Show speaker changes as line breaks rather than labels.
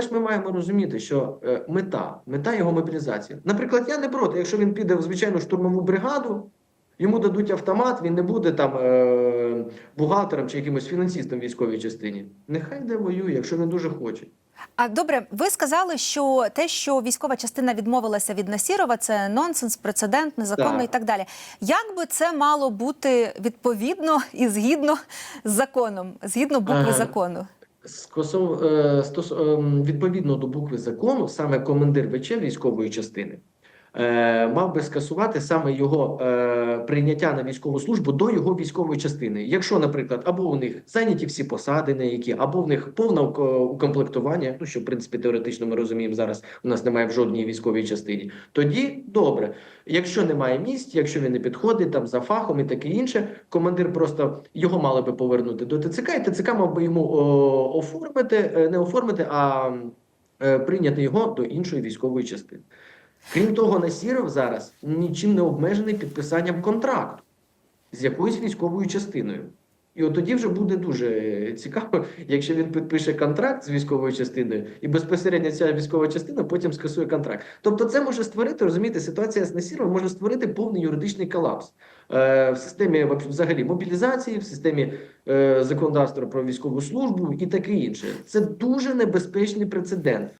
ж ми маємо розуміти, що е, мета, мета його мобілізація. Наприклад, я не проти, якщо він піде в звичайну штурмову бригаду, йому дадуть автомат, він не буде там е, бухгалтером чи якимось фінансистом в військовій частині. Нехай де воює, якщо він дуже хоче.
А добре, ви сказали, що те, що військова частина відмовилася від Насірова, це нонсенс, прецедент, незаконно
Так.
і так далі. Як би це мало бути відповідно і згідно з законом, згідно букви
Ага.
закону?
Е, стос, е, відповідно до букви закону, саме командир ВЧ військової частини мав би скасувати саме його е, прийняття на військову службу до його військової частини. Якщо, наприклад, або у них зайняті всі посади, на які, або в них повне укомплектування, ну що в принципі теоретично ми розуміємо, зараз у нас немає в жодній військовій частині. Тоді добре. Якщо немає місць, якщо він не підходить там за фахом і таке інше, командир просто його мали би повернути до ТЦК, і ТЦК мав би йому оформити, е, не оформити, а е, прийняти його до іншої військової частини. Крім того, Насіров зараз нічим не обмежений підписанням контракту з якоюсь військовою частиною. І от тоді вже буде дуже цікаво, якщо він підпише контракт з військовою частиною, і безпосередньо ця військова частина потім скасує контракт. Тобто, це може створити, розумієте, ситуація з Насіровим може створити повний юридичний колапс е, в системі взагалі мобілізації, в системі е, законодавства про військову службу і таке інше. Це дуже небезпечний прецедент.